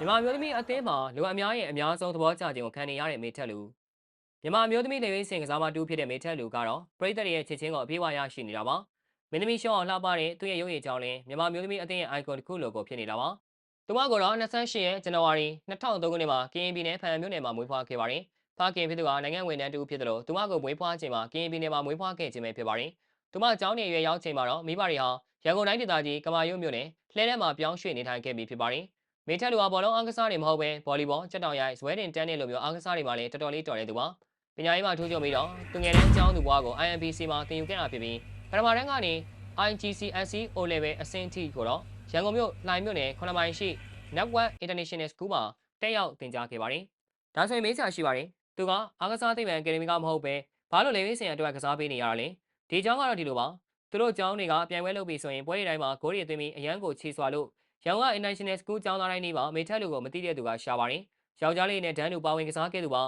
မြန်မာမျိုးသမီးအသင်းမှာလူအများရဲ့အများဆုံးသဘောကျခြင်းကိုခံနေရတဲ့မေထက်လူမြန်မာမျိုးသမီးလေဝိစင်ကစားမတူဖြစ်တဲ့မေထက်လူကတော့ပရိသတ်ရဲ့ချစ်ချင်းကိုအပြည့်အဝရရှိနေတာပါမင်းသမီးရှောင်းအောင်လှပတဲ့သူ့ရဲ့ရုပ်ရည်ကြောင်းလင်းမြန်မာမျိုးသမီးအသင်းရဲ့ icon တစ်ခုလိုကိုဖြစ်နေတာပါသူမကတော့28ရက်ဇန်နဝါရီ2003ခုနှစ်မှာကရင်ပြည်နယ်ဖန်မြို့နယ်မှာမွေးဖွားခဲ့ပါတယ်ဖခင်ဖြစ်သူကနိုင်ငံဝင်တန်းတူဖြစ်တယ်လို့သူမကိုမွေးဖွားချိန်မှာကရင်ပြည်နယ်မှာမွေးဖွားခဲ့ခြင်းပဲဖြစ်ပါတယ်သူမအကြောင်းနေရွယ်ရောက်ချိန်မှာတော့မိဘတွေဟာရန်ကုန်တိုင်းဒေသကြီးကမာရွတ်မြို့နယ်လှဲထဲမှာပြောင်းရွှေ့နေထိုင်ခဲ့ပြီးဖြစ်ပါတယ် မေထက်လူဟာဘောလုံးအားကစားတွေမဟုတ်ပဲဗော်လီဘောချက်တောင်ရိုက်ဇွဲတင်တန်းတဲ့လိုမျိုးအားကစားတွေမှာလည်းတော်တော်လေးတော်တဲ့သူပါပညာရေးမှာထိုးကြုံပြီးတော့သူငယ်တဲ့အကြောင်းသူဘွားကို IMBC မှာသင်ယူခဲ့တာဖြစ်ပြီးပထမတန်းကနေ IGCSE O level အဆင့်ထိကိုတော့ရန်ကုန်မြို့လှိုင်မြို့နယ်9မိုင်ရှိ Network International School မှာတက်ရောက်သင်ကြားခဲ့ပါတယ်ဒါဆိုရင်မေးချာရှိပါတယ်သူကအားကစားသိပ္ပံအကယ်ဒမီကမဟုတ်ပဲဘာလို့လေဝိစင်အတွက်ကစားပေးနေရတာလဲဒီအကြောင်းကတော့ဒီလိုပါသူတို့အကြောင်းတွေကပြန်ပွဲလုပ်ပြီးဆိုရင်ပွဲတွေတိုင်းမှာဂိုးတွေသွင်းပြီးအရန်ကိုချီဆွာလို့ ရောင်က International School ကျောင်းသားတိုင်းနေပါမေထက်လူကိုမသိတဲ့သူကရှာပါတယ်ယောက်ျားလေးနဲ့ဒန်းလူပါဝင်ကစားခဲ့သူပါ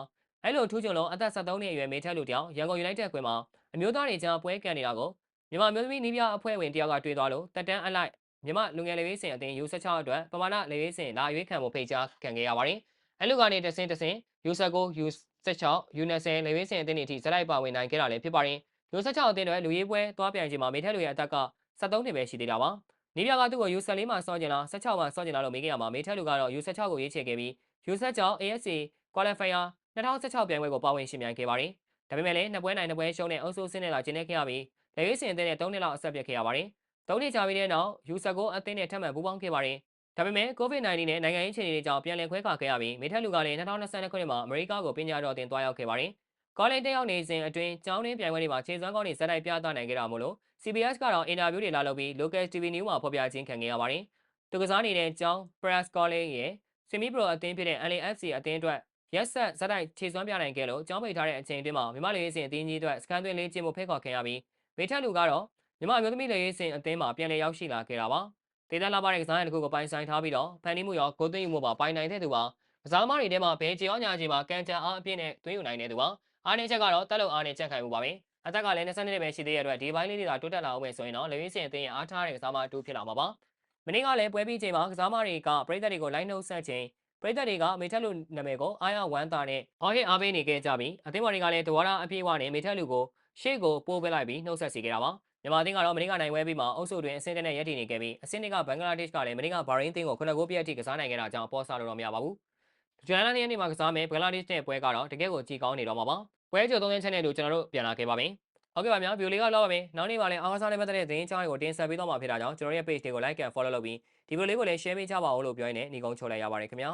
အဲ့လိုထူးချွန်လုံးအသက်73နှစ်အရွယ်မေထက်လူတယောက်ရန်ကုန် United ကွင်းမှာအမျိုးသားတွေကြားပွဲကန်နေတာကိုမြန်မာမျိုးသမီးနီးပြအဖွဲ့ဝင်တယောက်ကတွေ့သွားလို့တက်တန်းအလိုက်မြန်မာလူငယ်လေဝိစင်အသင်း U16 အတွက်ပမာဏလေဝိစင်လာရွေးခံဖို့ဖိတ်ကြားခံခဲ့ရပါတယ်အဲ့လိုကနေတဆင်းတဆင်း U19 U16 U20 လေဝိစင်အသင်းတွေအထိဇက်လိုက်ပါဝင်နိုင်ခဲ့တာလည်းဖြစ်ပါတယ် U16 အသင်းတွေလူရေးပွဲသွားပြန်ချိန်မှာမေထက်လူရဲ့အသက်က73နှစ်ပဲရှိသေးတာပါ နီးပြကသူ့ကို U14 မှာစောကျင်လား16မှာစောကျင်လားလို့မေးခဲ့ရမှာမေထက်လူကတော့ U16 ကိုရွေးချယ်ခဲ့ပြီး U16 ASC Qualifier 2016ပြိုင်ပွဲကိုပါဝင်ရှင်ပြိုင်ခဲ့ပါတယ်။ဒါပေမဲ့လည်းနှစ်ပွဲနိုင်နှစ်ပွဲရှုံးတဲ့အုပ်စုဆင်းနဲ့လာကျင်းနေခဲ့ရပြီးလက်ရွေးစင်အသင်းနဲ့3နှစ်လောက်အဆက်ပြတ်ခဲ့ရပါတယ်။၃နှစ်ကြာပြီးတဲ့နောက် U19 အသင်းနဲ့ထပ်မံပူးပေါင်းခဲ့ပါတယ်။ဒါပေမဲ့ COVID-19 နဲ့နိုင်ငံရေးအခြေအနေတွေကြောင့်ပြန်လည်ခွဲခါခဲ့ရပြီးမေထက်လူကလည်း2022ခုနှစ်မှာအမေရိကကိုပညာတော်တင်သွားရောက်ခဲ့ပါတယ်။ ကောလင်တက်ရောက်နေစဉ်အတွင်းကျောင်းရင်းပြိုင်ပွဲတွေမှာခြေစွမ်းကောင်းတွေဇက်တိုက်ပြသနိုင်ခဲ့တာမို့လို့ CBS ကတော့အင်တာဗျူးတွေလာလုပ်ပြီး local TV news မှာဖော်ပြခြင်းခံခဲ့ရပါတယ်။သူကစားနေတဲ့ကျောင်း Press College ရဲ့ Semi Pro အသင်းဖြစ်တဲ့ LAFC အသင်းအတွက်ရက်ဆက်ဇက်တိုက်ခြေစွမ်းပြနိုင်ခဲ့လို့ကျောင်းပိတ်ထားတဲ့အချိန်အတွင်းမှာမြမလေးရေးစင်အသင်းကြီးအတွက်စကန်သွင်းလေးချင်းမှုဖိတ်ခေါ်ခဲ့ရပြီးမေထက်လူကတော့မြမအမျိုးသမီးလေးရေးစင်အသင်းမှာပြန်လည်ရောက်ရှိလာခဲ့တာပါ။ဒေသလာပါတဲ့ကစားရတစ်ခုကိုပိုင်ဆိုင်ထားပြီးတော့ဖန်တီးမှုရောဂိုးသွင်းမှုပါပိုင်နိုင်တဲ့သူပါကစားသမားတွေထဲမှာဘယ်ကြေရောညာချင်းမှာကန်တန်အားအပြည့်နဲ့သွင်းယူနိုင်တဲ့သူပါ အားနေချက်ကတော့တက်လို့အားနဲ့ချက်ခိုင်မှုပါပဲအသက်ကလည်း22နှစ်ပဲရှိသေးတဲ့အတွက်ဒီဘိုင်းလေးတွေကတိုးတက်လာအောင်ပဲဆိုရင်တော့လေဝင်းစင်အသင်းရဲ့အားထားတဲ့ကစားမတူဖြစ်လာမှာပါမင်းကလည်းပွဲပြီးချိန်မှာကစားမတွေကပြည်သက်တွေကိုလိုင်းနှုတ်ဆက်ချိန်ပြည်သက်တွေကမေထက်လူနာမည်ကိုအားရဝမ်းသာနဲ့အော်ဟစ်အားပေးနေခဲ့ကြပြီးအသင်းဝင်တွေကလည်းဒဝါရအပြည့်အဝနဲ့မေထက်လူကိုရှေ့ကိုပို့ပေးလိုက်ပြီးနှုတ်ဆက်စီခဲ့တာပါမြန်မာအသင်းကတော့မင်းကနိုင်ဝဲပြီးမှအုပ်စုတွင်အဆင့်တက်နဲ့ရည်တည်နေခဲ့ပြီးအဆင့်တွေကဘင်္ဂလားဒေ့ရှ်ကလည်းမင်းကဘာရိန်းအသင်းကိုခုနကိုပြည့်အထိကစားနိုင်ခဲ့တာကြောင့်ပေါ်စားလို့တော့မရပါဘူး ဂျွန်လန်နေ့နေ့မှာကစားမယ်ဘင်္ဂလားဒေ့ရှ်နဲ့ပွဲကတော့တကယ်ကိုကြည်ကောင်းနေတော့မှာပါပွဲကြိုသုံးသင်းချက်နဲ့တူကျွန်တော်တို့ပြန်လာခဲ့ပါမယ်ဟုတ်ကဲ့ပါများဗီဒီယိုလေးကတော့ပါမယ်နောက်နေ့မှာလည်းအားကစားနဲ့ပတ်သက်တဲ့သတင်းအကြောင်းတွေကိုတင်ဆက်ပေးသွားမှာဖြစ်တာကြောင့်ကျွန်တော်ရဲ့ page တွေကို like and follow လုပ်ပြီးဒီဗီဒီယိုလေးကိုလည်း share ပေးကြပါဦးလို့ပြောရင်းနဲ့ညီကုန်းချိုလိုက်ရပါတယ်ခင်ဗျာ